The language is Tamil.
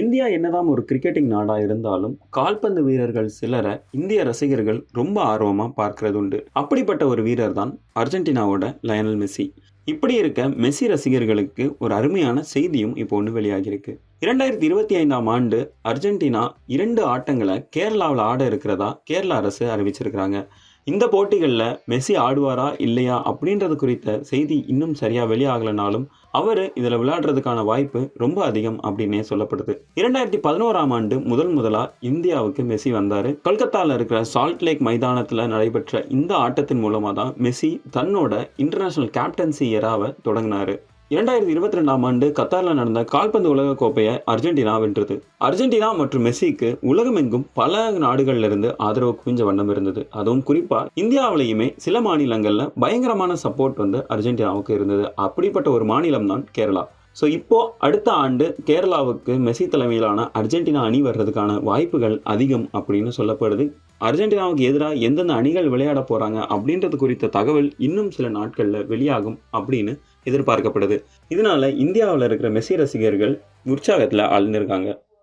இந்தியா என்னதான் ஒரு கிரிக்கெட்டிங் நாடாக இருந்தாலும் கால்பந்து வீரர்கள் சிலரை இந்திய ரசிகர்கள் ரொம்ப ஆர்வமாக பார்க்கறது உண்டு. அப்படிப்பட்ட ஒரு வீரர் தான் அர்ஜென்டினாவோட லயனல் மெஸ்ஸி இப்படி இருக்க மெஸ்ஸி ரசிகர்களுக்கு ஒரு அருமையான செய்தியும் இப்போ ஒன்று வெளியாகியிருக்கு. இரண்டாயிரத்தி இருபத்தி ஐந்தாம் ஆண்டு அர்ஜென்டினா இரண்டு ஆட்டங்களை கேரளாவில் ஆட இருக்கிறதா கேரளா அரசு அறிவிச்சிருக்கிறாங்க. இந்த போட்டிகளில் மெஸ்ஸி ஆடுவாரா இல்லையா அப்படின்றது குறித்த செய்தி இன்னும் சரியாக வெளியாகலைனாலும் அவர் இதில் விளையாடுறதுக்கான வாய்ப்பு ரொம்ப அதிகம் அப்படின்னே சொல்லப்படுது. இரண்டாயிரத்தி பதினோராம் ஆண்டு முதல் முதலாக இந்தியாவுக்கு மெஸ்ஸி வந்தார். கொல்கத்தாவில் இருக்கிற சால்ட் லேக் மைதானத்தில் நடைபெற்ற இந்த ஆட்டத்தின் மூலமாக தான் மெஸ்ஸி தன்னோட இன்டர்நேஷனல் கேப்டன்சி எராவை தொடங்கினார். இரண்டாயிரத்தி இருபத்தி ரெண்டாம் ஆண்டு கத்தாரில் நடந்த கால்பந்து உலக கோப்பையை அர்ஜென்டினா வென்றது. அர்ஜென்டினா மற்றும் மெஸ்ஸிக்கு உலகமெங்கும் பல நாடுகள்ல இருந்து ஆதரவு குவிஞ்ச வண்ணம் இருந்தது. அதுவும் குறிப்பா இந்தியாவிலையுமே சில மாநிலங்கள்ல பயங்கரமான சப்போர்ட் வந்து அர்ஜென்டினாவுக்கு இருந்தது. அப்படிப்பட்ட ஒரு மாநிலம் தான் கேரளா. ஸோ இப்போ அடுத்த ஆண்டு கேரளாவுக்கு மெஸ்ஸி தலைமையிலான அர்ஜென்டினா அணி வர்றதுக்கான வாய்ப்புகள் அதிகம் அப்படின்னு சொல்லப்படுது. அர்ஜென்டினாவுக்கு எதிராக எந்தெந்த அணிகள் விளையாட போகிறாங்க அப்படின்றது குறித்த தகவல் இன்னும் சில நாட்களில் வெளியாகும் அப்படின்னு எதிர்பார்க்கப்படுது. இதனால இந்தியாவில் இருக்கிற மெஸ்ஸி ரசிகர்கள் உற்சாகத்தில் ஆழ்ந்திருக்காங்க.